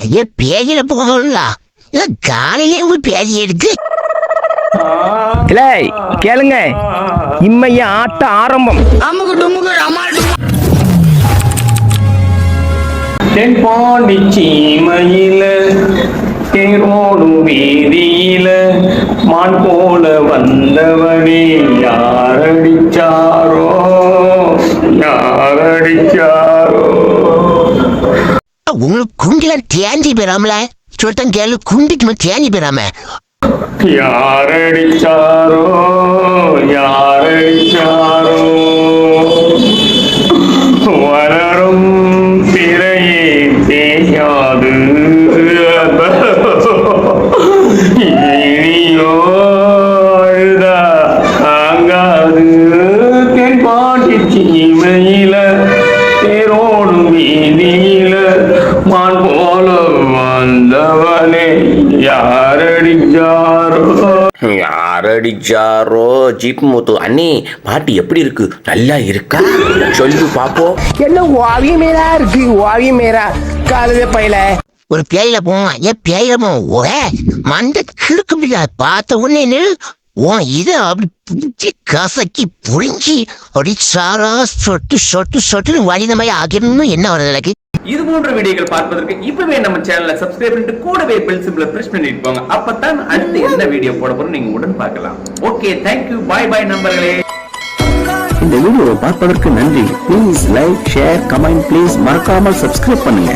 ஐயா பேஜில போகல காலையிலே போய் பேஜி எடுக்கு இல்லை கேளுங்க. இம்மைய ஆட்ட ஆரம்பம். தென்பாண்டி சீமையில தேரோடும் வீதியில மான் போல வந்தவனே யாரடிச்சாரோ யாரடிச்சாரோ உங்களுக்கு குண்டில தேஞ்சி பெறாமல? சொல்லிட்டேன் கேளு குண்டிக்கு தேஞ்சி பெறாம? யாரடிச்சாரோ யாரடிச்சாரோ? யாரடிச்சாரோ? யாரடிச்சாரோ? ஜீப் முத்து. அண்ணி பாட்டு எப்படி இருக்கு? நல்லா இருக்கா? சொல்லு பாப்போம் என்ன ஓவியம் மேரா இருக்கு? ஓவியம் மேரா காலவே பையல. ஒரு பேயில போவான் ஏன் பேயில போவோம் ஓ மண்டை கிழக்க முடியாது பார்த்த உடனே. உன் இதை அப்படி பிடிச்சி கசக்கி புரிஞ்சு அப்படி சாரா சொட்டு சொட்டு சொட்டுன்னு வழிந்த மாதிரி ஆகிடணும் என்ன வருது எனக்கு? இது போன்ற வீடியோக்கள் பார்ப்பதற்கு இப்பவே நம்ம சேனலை சப்ஸ்கிரைப் பண்ணிட்டு கூடவே பெல் சிம்பிள பிரஸ் பண்ணிட்டு போங்க. அப்பதான் அடுத்து என்ன வீடியோ போட போறோம் நீங்க உடன் பார்க்கலாம். ஓகே தேங்க்யூ பாய் பாய் நம்பர்களே இந்த வீடியோவை பார்ப்பதற்கு நன்றி. Please like share comment please மறக்காமல் சப்ஸ்கிரைப் பண்ணுங்க.